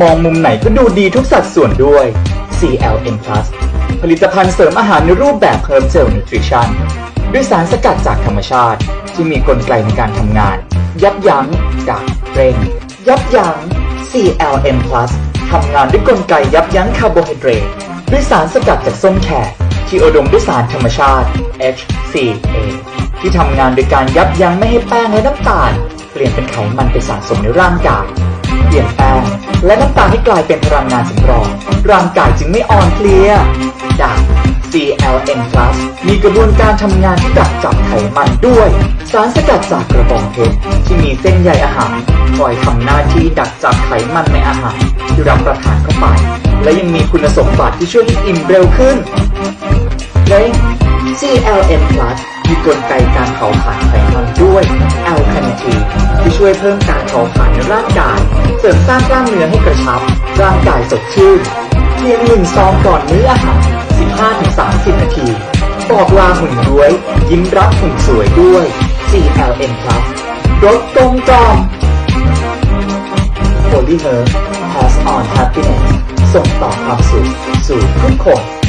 มองมุมไหนก็ดูดีทุกสัดส่วนด้วย CLM Plus ผลิตภัณฑ์เสริมอาหารในรูปแบบ Herb Gel Nutrition ด้วยสารสกัดจากธรรมชาติ ที่มีกลไกในการทำงาน ยับยั้งกักเร่ง ยับยั้ง CLM Plus ทำงานด้วยกลไกยับยั้งคาร์โบไฮเดรตด้วยสารสกัดจากส้มแขกที่อุดมด้วยสารธรรมชาติ HCA ที่ทำงานโดยการยับยั้งไม่ให้แป้งและน้ำตาล เปลี่ยนเป็นไขมันไปสะสมในร่างกาย ลี่ยนแป้งและน้ำตาลให้กลายเป็นพลังงานสำรองร่างกายจึงไม่อ่อนเพลียจาก CLN Plus มีกระบวนการทำงานที่ดักจับไขมันด้วย สารสกัดจากกระบองเพชรที่มีเส้นใยอาหารคอยทำหน้าที่ดักจับไขมันในอาหารที่รับประทานเข้าไป และยังมีคุณสมบัติที่ช่วยให้อิ่มเร็วขึ้นและ CLN Plus มีกลไกการเผาผลาญไขมันด้วยแอลคาเนทีที่ช่วยเพิ่มการเผาผลาญในร่างกาย เสริมสร้างกล้ามเนื้อให้กระชับ ร่างกายสดชื่นเพียงหนึ่งซองก่อนมื้ออาหาร 15-30 นาที บอกลาหุ่นย้วย ยิ้มรับหุ่นสวยด้วย CLN Plus รสกลมกล่อม Holy Herb Pass on Happiness ส่งต่อความสุขสู่ทุกคน